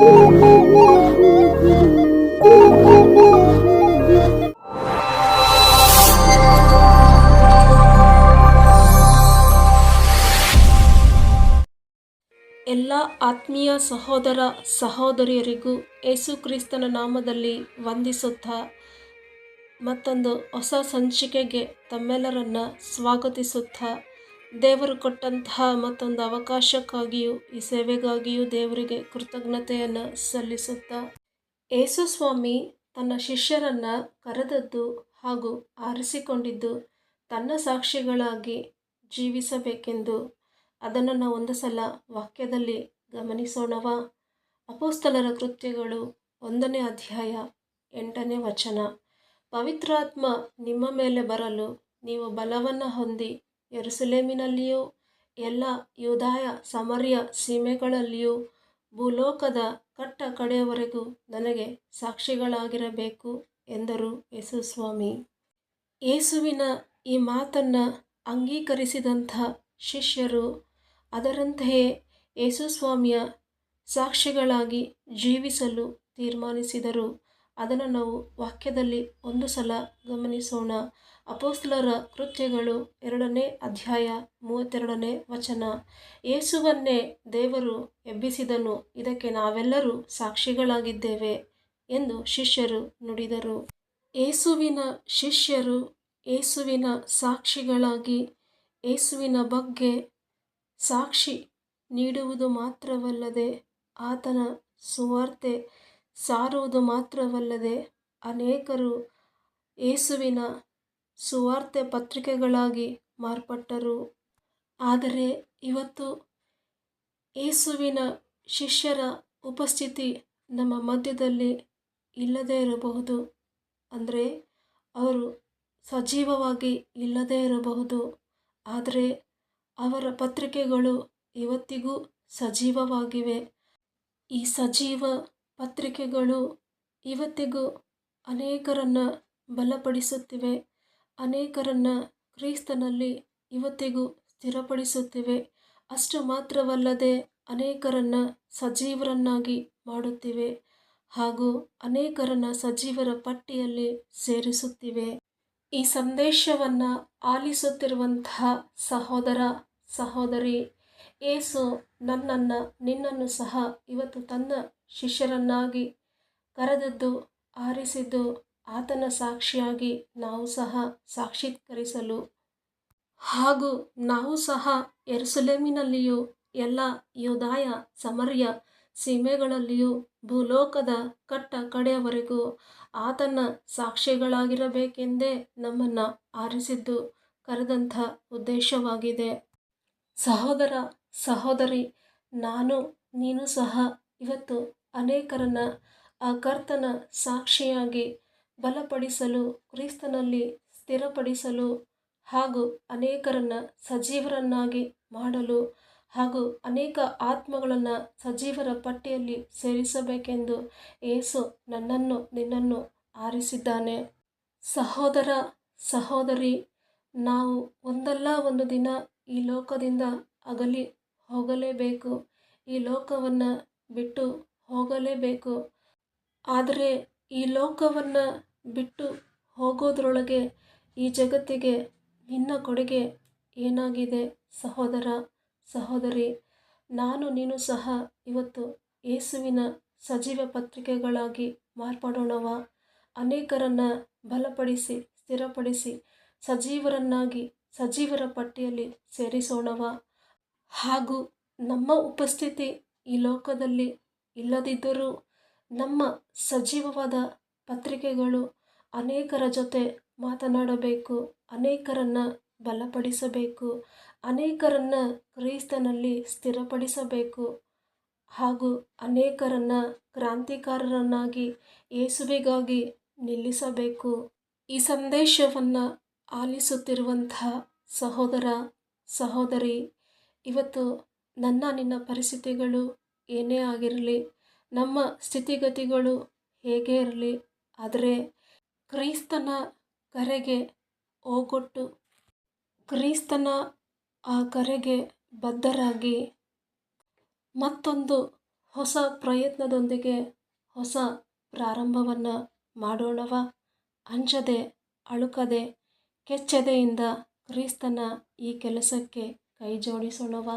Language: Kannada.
ಎಲ್ಲ ಆತ್ಮೀಯ ಸಹೋದರ ಸಹೋದರಿಯರಿಗೂ ಯೇಸು ಕ್ರಿಸ್ತನ ನಾಮದಲ್ಲಿ ವಂದಿಸುತ್ತಾ ಮತ್ತೊಂದು ಹೊಸ ಸಂಚಿಕೆಗೆ ತಮ್ಮೆಲ್ಲರನ್ನ ಸ್ವಾಗತಿಸುತ್ತಾ ದೇವರು ಕೊಟ್ಟಂತಹ ಮತ್ತೊಂದು ಅವಕಾಶಕ್ಕಾಗಿಯೂ, ಈ ಸೇವೆಗಾಗಿಯೂ ದೇವರಿಗೆ ಕೃತಜ್ಞತೆಯನ್ನು ಸಲ್ಲಿಸುತ್ತಾ ಯೇಸು ಸ್ವಾಮಿ ತನ್ನ ಶಿಷ್ಯರನ್ನು ಕರೆದದ್ದು ಹಾಗೂ ಆರಿಸಿಕೊಂಡಿದ್ದು ತನ್ನ ಸಾಕ್ಷಿಗಳಾಗಿ ಜೀವಿಸಬೇಕೆಂದು. ಅದನ್ನು ನಾವು ಒಂದು ಸಲ ವಾಕ್ಯದಲ್ಲಿ ಗಮನಿಸೋಣವ. ಅಪೋಸ್ತಲರ ಕೃತ್ಯಗಳು ಒಂದನೇ ಅಧ್ಯಾಯ ಎಂಟನೇ ವಚನ. ಪವಿತ್ರಾತ್ಮ ನಿಮ್ಮ ಮೇಲೆ ಬರಲು ನೀವು ಬಲವನ್ನು ಹೊಂದಿ ಯೆರೂಸಲೇಮಿನಲ್ಲಿಯೂ, ಎಲ್ಲ ಯೂದಾಯ, ಸಮರ್ಯ ಸೀಮೆಗಳಲ್ಲಿಯೂ ಭೂಲೋಕದ ಕಟ್ಟ ಕಡೆಯವರೆಗೂ ನನಗೆ ಸಾಕ್ಷಿಗಳಾಗಿರಬೇಕು ಎಂದರು ಯೇಸುಸ್ವಾಮಿ ಯೇಸುವಿನ ಈ ಮಾತನ್ನು ಅಂಗೀಕರಿಸಿದಂಥ ಶಿಷ್ಯರು ಅದರಂತೆಯೇ ಯೇಸುಸ್ವಾಮಿಯ ಸಾಕ್ಷಿಗಳಾಗಿ ಜೀವಿಸಲು ತೀರ್ಮಾನಿಸಿದರು. ಅದನ್ನು ನಾವು ವಾಕ್ಯದಲ್ಲಿ ಒಂದು ಸಲ ಗಮನಿಸೋಣ. ಅಪೋಸ್ತಲರ ಕೃತ್ಯಗಳು ಎರಡನೇ ಅಧ್ಯಾಯ ಮೂವತ್ತೆರಡನೇ ವಚನ. ಯೇಸುವನ್ನೇ ದೇವರು ಎಬ್ಬಿಸಿದನು, ಇದಕ್ಕೆ ನಾವೆಲ್ಲರೂ ಸಾಕ್ಷಿಗಳಾಗಿದ್ದೇವೆ ಎಂದು ಶಿಷ್ಯರು ನುಡಿದರು. ಏಸುವಿನ ಶಿಷ್ಯರು ಏಸುವಿನ ಸಾಕ್ಷಿಗಳಾಗಿ ಏಸುವಿನ ಬಗ್ಗೆ ಸಾಕ್ಷಿ ನೀಡುವುದು ಮಾತ್ರವಲ್ಲದೆ ಆತನ ಸುವಾರ್ತೆ ಸಾರುವುದು ಮಾತ್ರವಲ್ಲದೆ ಅನೇಕರು ಯೇಸುವಿನ ಸುವಾರ್ತೆ ಪತ್ರಿಕೆಗಳಾಗಿ ಮಾರ್ಪಟ್ಟರು. ಆದರೆ ಇವತ್ತು ಯೇಸುವಿನ ಶಿಷ್ಯರ ಉಪಸ್ಥಿತಿ ನಮ್ಮ ಮಧ್ಯದಲ್ಲಿ ಇಲ್ಲದೇ ಇರಬಹುದು. ಅಂದರೆ ಅವರು ಸಜೀವವಾಗಿ ಇಲ್ಲದೇ ಇರಬಹುದು. ಆದರೆ ಅವರ ಪತ್ರಿಕೆಗಳು ಇವತ್ತಿಗೂ ಸಜೀವವಾಗಿವೆ. ಈ ಸಜೀವ ಪತ್ರಿಕೆಗಳು ಇವತ್ತಿಗೂ ಅನೇಕರನ್ನು ಬಲಪಡಿಸುತ್ತಿವೆ. ಅನೇಕರನ್ನು ಕ್ರಿಸ್ತನಲ್ಲಿ ಇವತ್ತಿಗೂ ಸ್ಥಿರಪಡಿಸುತ್ತಿವೆ. ಅಷ್ಟು ಮಾತ್ರವಲ್ಲದೆ ಅನೇಕರನ್ನು ಸಜೀವರನ್ನಾಗಿ ಮಾಡುತ್ತಿವೆ ಹಾಗೂ ಅನೇಕರನ್ನು ಸಜೀವರ ಪಟ್ಟಿಯಲ್ಲಿ ಸೇರಿಸುತ್ತಿವೆ. ಈ ಸಂದೇಶವನ್ನು ಆಲಿಸುತ್ತಿರುವಂತಹ ಸಹೋದರ, ಸಹೋದರಿ, ಏಸು ನನ್ನನ್ನು, ನಿನ್ನನ್ನು ಸಹ ಇವತ್ತು ತನ್ನ ಶಿಷ್ಯರನ್ನಾಗಿ ಕರೆದದ್ದು, ಆರಿಸಿದ್ದು ಆತನ ಸಾಕ್ಷಿಯಾಗಿ ನಾವು ಸಹ ಸಾಕ್ಷೀಕರಿಸಲು. ಹಾಗೂ ನಾವು ಸಹ ಎರುಸಲೇಮಿನಲ್ಲಿಯೂ ಎಲ್ಲ ಯೋದಾಯ ಸಮರ್ಯ ಸೀಮೆಗಳಲ್ಲಿಯೂ, ಭೂಲೋಕದ ಕಟ್ಟ ಕಡೆಯವರೆಗೂ ಆತನ ಸಾಕ್ಷಿಗಳಾಗಿರಬೇಕೆಂದೇ ನಮ್ಮನ್ನು ಆರಿಸಿದ್ದು ಕರೆದಂಥ ಉದ್ದೇಶವಾಗಿದೆ. ಸಹೋದರ ಸಹೋದರಿ, ನಾನು, ನೀನು ಸಹ ಇವತ್ತು ಅನೇಕರನ್ನು ಆ ಕರ್ತನ ಸಾಕ್ಷಿಯಾಗಿ ಬಲಪಡಿಸಲು, ಕ್ರಿಸ್ತನಲ್ಲಿ ಸ್ಥಿರಪಡಿಸಲು ಹಾಗೂ ಅನೇಕರನ್ನು ಸಜೀವರನ್ನಾಗಿ ಮಾಡಲು ಹಾಗೂ ಅನೇಕ ಆತ್ಮಗಳನ್ನು ಸಜೀವರ ಪಟ್ಟಿಯಲ್ಲಿ ಸೇರಿಸಬೇಕೆಂದು ಏಸು ನನ್ನನ್ನು, ನಿನ್ನನ್ನು ಆರಿಸಿದ್ದಾನೆ. ಸಹೋದರ, ಸಹೋದರಿ, ನಾವು ಒಂದಲ್ಲ ಒಂದು ದಿನ ಈ ಲೋಕದಿಂದ ಅಗಲಿ ಹೋಗಲೇಬೇಕು. ಈ ಲೋಕವನ್ನು ಬಿಟ್ಟು ಹೋಗಲೇಬೇಕು. ಆದರೆ ಈ ಲೋಕವನ್ನು ಬಿಟ್ಟು ಹೋಗೋದ್ರೊಳಗೆ ಈ ಜಗತ್ತಿಗೆ ನಿನ್ನ ಕೊಡುಗೆ ಏನಾಗಿದೆ? ಸಹೋದರ, ಸಹೋದರಿ, ನಾನು ನೀನು ಸಹ ಇವತ್ತು ಯೇಸುವಿನ ಸಜೀವ ಪತ್ರಿಕೆಗಳಾಗಿ ಮಾರ್ಪಡೋಣವ? ಅನೇಕರನ್ನು ಬಲಪಡಿಸಿ, ಸ್ಥಿರಪಡಿಸಿ, ಸಜೀವರನ್ನಾಗಿ, ಸಜೀವರ ಪಟ್ಟಿಯಲ್ಲಿ ಸೇರಿಸೋಣವ? ಹಾಗೂ ನಮ್ಮ ಉಪಸ್ಥಿತಿ ಈ ಲೋಕದಲ್ಲಿ ಇಲ್ಲದಿದ್ದರೂ ನಮ್ಮ ಸಜೀವವಾದ ಪತ್ರಿಕೆಗಳು ಅನೇಕರ ಜೊತೆ ಮಾತನಾಡಬೇಕು, ಅನೇಕರನ್ನು ಬಲಪಡಿಸಬೇಕು, ಅನೇಕರನ್ನು ಕ್ರೈಸ್ತನಲ್ಲಿ ಸ್ಥಿರಪಡಿಸಬೇಕು ಹಾಗೂ ಅನೇಕರನ್ನು ಕ್ರಾಂತಿಕಾರರನ್ನಾಗಿ ಯೇಸುವಿಗಾಗಿ ನಿಲ್ಲಿಸಬೇಕು. ಈ ಸಂದೇಶವನ್ನು ಆಲಿಸುತ್ತಿರುವಂತಹ ಸಹೋದರ, ಸಹೋದರಿ ಇವತ್ತು ನನ್ನ ನಿನ್ನ ಪರಿಸ್ಥಿತಿಗಳು ಏನೇ ಆಗಿರಲಿ, ನಮ್ಮ ಸ್ಥಿತಿಗತಿಗಳು ಹೇಗೆ ಇರಲಿ, ಆದರೆ ಕ್ರೈಸ್ತನ ಕರೆಗೆ ಓಗೊಟ್ಟು ಕ್ರಿಸ್ತನ ಆ ಕರೆಗೆ ಬದ್ಧರಾಗಿ ಮತ್ತೊಂದು ಹೊಸ ಪ್ರಯತ್ನದೊಂದಿಗೆ ಹೊಸ ಪ್ರಾರಂಭವನ್ನು ಮಾಡೋಣವ. ಅಂಜದೆ ಅಳುಕದೆ, ಕೆಚ್ಚದೆಯಿಂದ ಕ್ರಿಸ್ತನ ಈ ಕೆಲಸಕ್ಕೆ ಕೈ ಜೋಡಿಸೋಣವ